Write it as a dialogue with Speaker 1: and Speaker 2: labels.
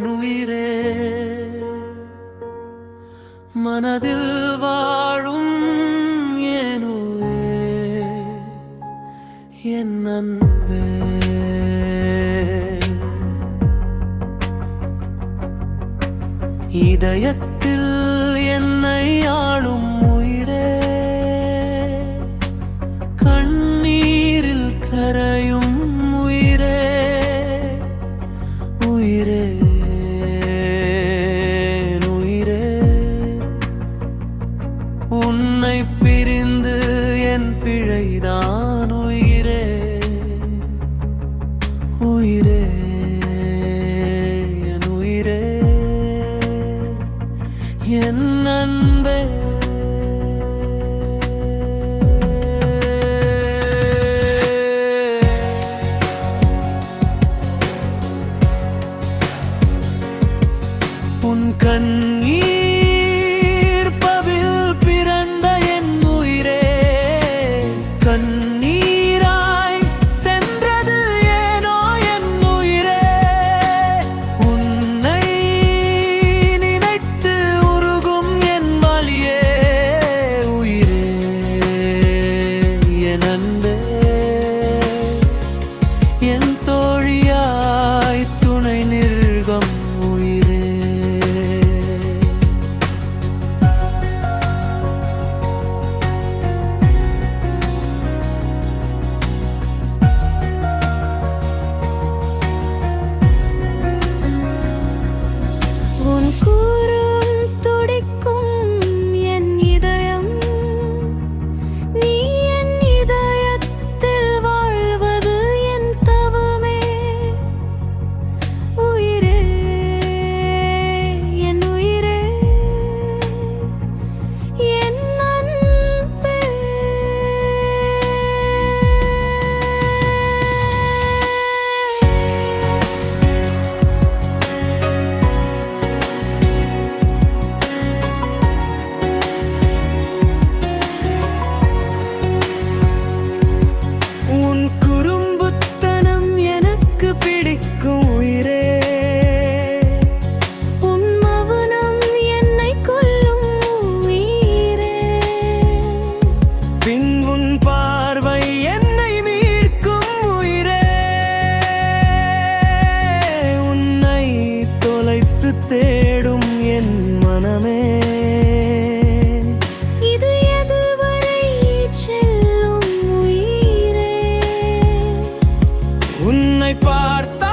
Speaker 1: என் உயிரே. மனதில் வாழும் ஏனுவே என் அன்பே. இதயத் என் அன்பே. உன் கண்ணீர் உன்னை பார்த்த